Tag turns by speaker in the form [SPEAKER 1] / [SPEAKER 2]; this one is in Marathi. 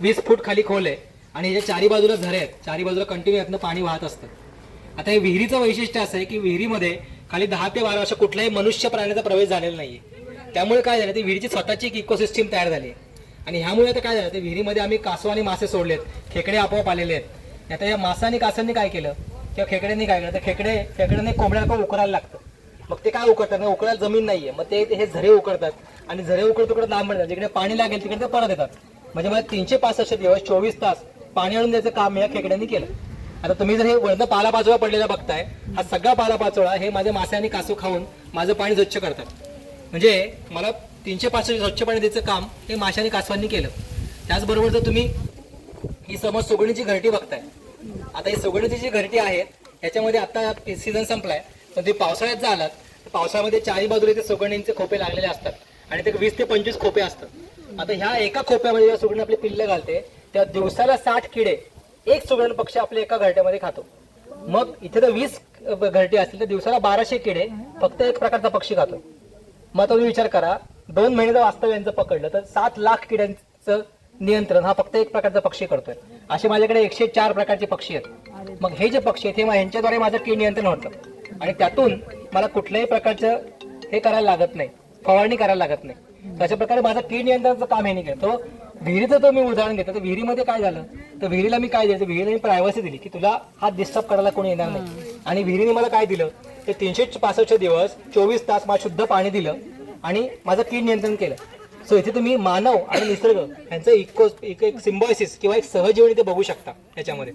[SPEAKER 1] वीस फूट खाली खोल आहे आणि याच्या चारी बाजूला झरे आहेत चारी बाजूला कंटिन्यू यातनं पाणी वाहत असतं. आता हे विहिरीचं वैशिष्ट्य असं आहे की विहिरीमध्ये खाली दहा ते बारा वर्ष कुठल्याही मनुष्य प्राण्याचा प्रवेश झालेला नाहीये. त्यामुळे काय झालं ती विहिरीची स्वतःची एक इकोसिस्टीम तयार झाली आणि ह्यामुळे आता काय झालं ते विहिरीमध्ये आम्ही कासव आणि मासे सोडलेत खेकडे आपोआप आलेले आहेत. आता या मासा आणि कासांनी काय केलं किंवा खेकड्यांनी काय केलं तर खेकडे खेकड्याने कोंबड्याला पण उकरायला लागतं. मग ते काय उकडतात ना उकळायला जमीन नाहीये. मग ते हे झरे उकडतात आणि झरे उकडत उकडत लांब पडतात. जिकडे पाणी लागेल तिकडे ते परत येतात. म्हणजे मला तीनशे पासष्ट दिवस चोवीस तास पाणी आणून द्यायचं काम या खेकड्यांनी केलं. आता तुम्ही जर हे वरनं पालापाचोळा पडलेला बघताय हा सगळा पालापाचोळा हे माझे मासे आणि कासू खाऊन माझं पाणी स्वच्छ करतात. म्हणजे मला तीनशे पासष्ट स्वच्छ पाणी द्यायचं काम हे माशा आणि कासवांनी केलं. त्याचबरोबर जर तुम्ही ही समज सुगणीची घरटी बघताय आता ही सुगणीची जी घरटी आहे याच्यामध्ये आता सीझन संपलाय पण ते पावसाळ्यात जर आलात तर पावसाळ्यामध्ये चारी बाजूला ते सुगणींचे खोपे लागलेले असतात आणि ते वीस ते पंचवीस खोपे असतात. आता ह्या एका खोप्यामध्ये जेव्हा सुगणी आपले पिल्ल घालते त्या दिवसाला साठ किडे एक सुगरण पक्षी आपल्या एका घरट्यामध्ये खातो. मग इथे तर वीस घरटे असतील तर दिवसाला बाराशे किडे फक्त एक प्रकारचा पक्षी खातो. मग आता तुम्ही विचार करा दोन महिने जर वास्तव यांचं पकडलं तर सात लाख किड्यांचं नियंत्रण हा फक्त एक प्रकारचा पक्षी करतोय. असे माझ्याकडे एकशे चार प्रकारचे पक्षी आहेत. मग हे जे पक्षी आहेत हे मा- ह्यांच्याद्वारे माझं कीड नियंत्रण होतं. आणि त्यातून मला कुठल्याही प्रकारचं हे करायला लागत नाही फवारणी करायला लागत नाही. तर अशा प्रकारे माझं कीड नियंत्रणाचं काम हे नाही केलं तो विहिरीचं तो मी उदाहरण घेतलं. तर विहिरीमध्ये काय झालं? तर विहिरीला मी काय दिलं विहिरीला मी प्रायव्हसी दिली की तुला हात डिस्टर्ब करायला कोणी येणार नाही. आणि विहिरीने मला काय दिलं? ते तीनशे पासष्ट दिवस चोवीस तास मला शुद्ध पाणी दिलं आणि माझं कीड नियंत्रण केलं. सो इथे तुम्ही मानव आणि निसर्ग यांचं इको एक एक सिम्बॉयसिस किंवा एक सहजीवन इथे बघू शकता याच्यामध्ये